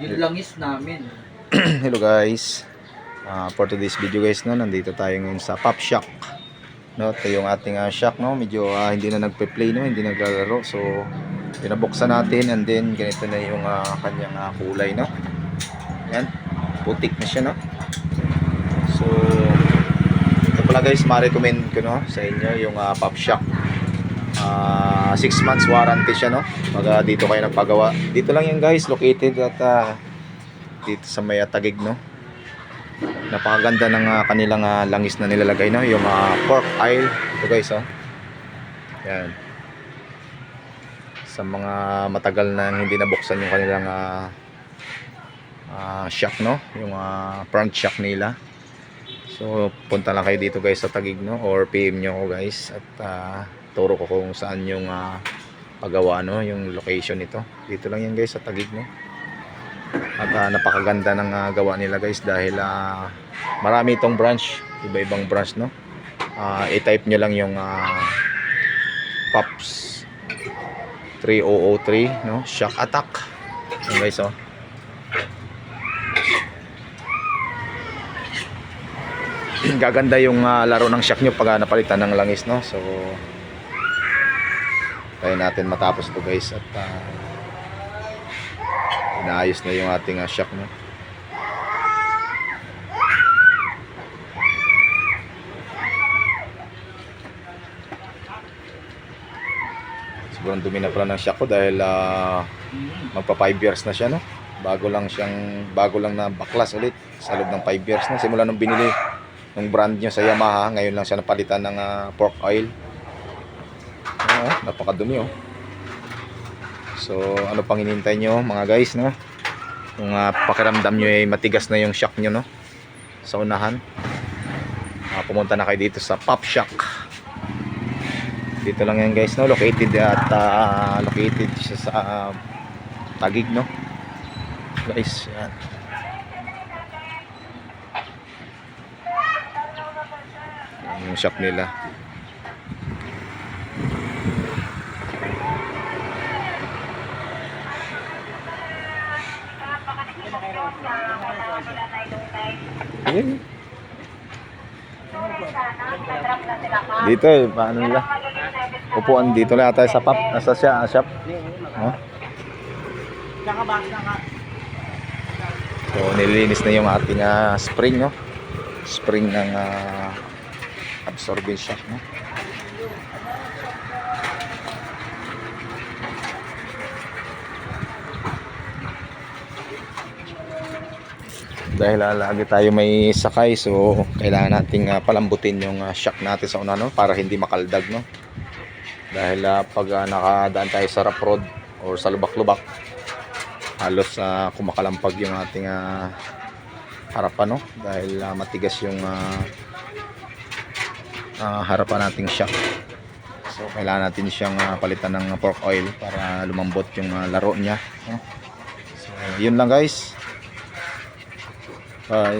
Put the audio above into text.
Yung langis namin. Hello guys. Ah, for today's video guys no, nandito tayo ngayon sa Pop Shack. No, ito yung ating ah, shack no, medyo ah, hindi na nagpe-play no, hindi naglalaro. So pinabuksan natin and then ganito na yung ah, kanyang ah, kulay no. Yan. Putik na siya no. So ito pala guys, ma-recommend ko no sa inyo yung ah, Pop Shack. 6 months warranty siya no. Pag ah, dito kayo nagpagawa. Dito lang yan guys, located at ah, dito sa may tagig no? Napakaganda ng ah, kanilang ah, langis na nilalagay no? Yung ah, pork aisle. Ito guys oh. Yan. Sa mga matagal na hindi nabuksan yung kanilang ah, ah, shack no? Yung ah, front shack nila so punta lang kayo dito guys sa tagig no? Or PM nyo ko guys. At ah, turo ko kung saan yung ah, paggawa no? Yung location nito. Dito lang yan guys sa tagig no? At ah, napakaganda ng ah, gawa nila guys dahil ah, marami itong branch, iba-ibang branch no. Ah, i-type nyo lang yung ah, Pops 3003 no, Shock Attack. Yan guys oh. Gaganda yung ah, laro ng shock nyo pag ah, napalitan ng langis no. So kaya natin matapos to guys at ah, inaayos na yung ating uh, shock no? Siguro dumi na pala ng shock ko dahil ah, magpa 5 years na siya no? Bago lang siyang bago lang na baklas ulit sa loob ng 5 years na simula nung binili ng brand niya sa Yamaha ngayon lang siya napalitan ng ah, pork oil oh, napakadumi oh So, ano pang hinintay nyo mga guys, no? Kung ah, pakiramdam nyo ay matigas na yung shock nyo, no? Sa unahan. Ah, pumunta na kayo dito sa Pop Shack. Dito lang yan guys, no? Located at ah, located siya sa ah, Tagig, no? Guys, yan. Yung shock nila. Dito eh, paano nila? Upuan dito lang tayo sa pop, nasa siya, shop. Oh. So, nililinis na yung ating ah, spring, no? Spring ng uh, absorbent shock, no? dahil ah, lagi tayo may sakay so kailangan nating ah, palambutin yung ah, shock natin sa una no? Para hindi makaldag no? Dahil ah, pag ah, nakadaan tayo sa rough road or sa lubak-lubak halos ah, kumakalampag yung ating ah, harapan no? Dahil ah, matigas yung ah, ah, harapan nating shock so kailangan natin siyang ah, palitan ng pork oil para lumambot yung ah, laro niya. So yun lang guys. Bye.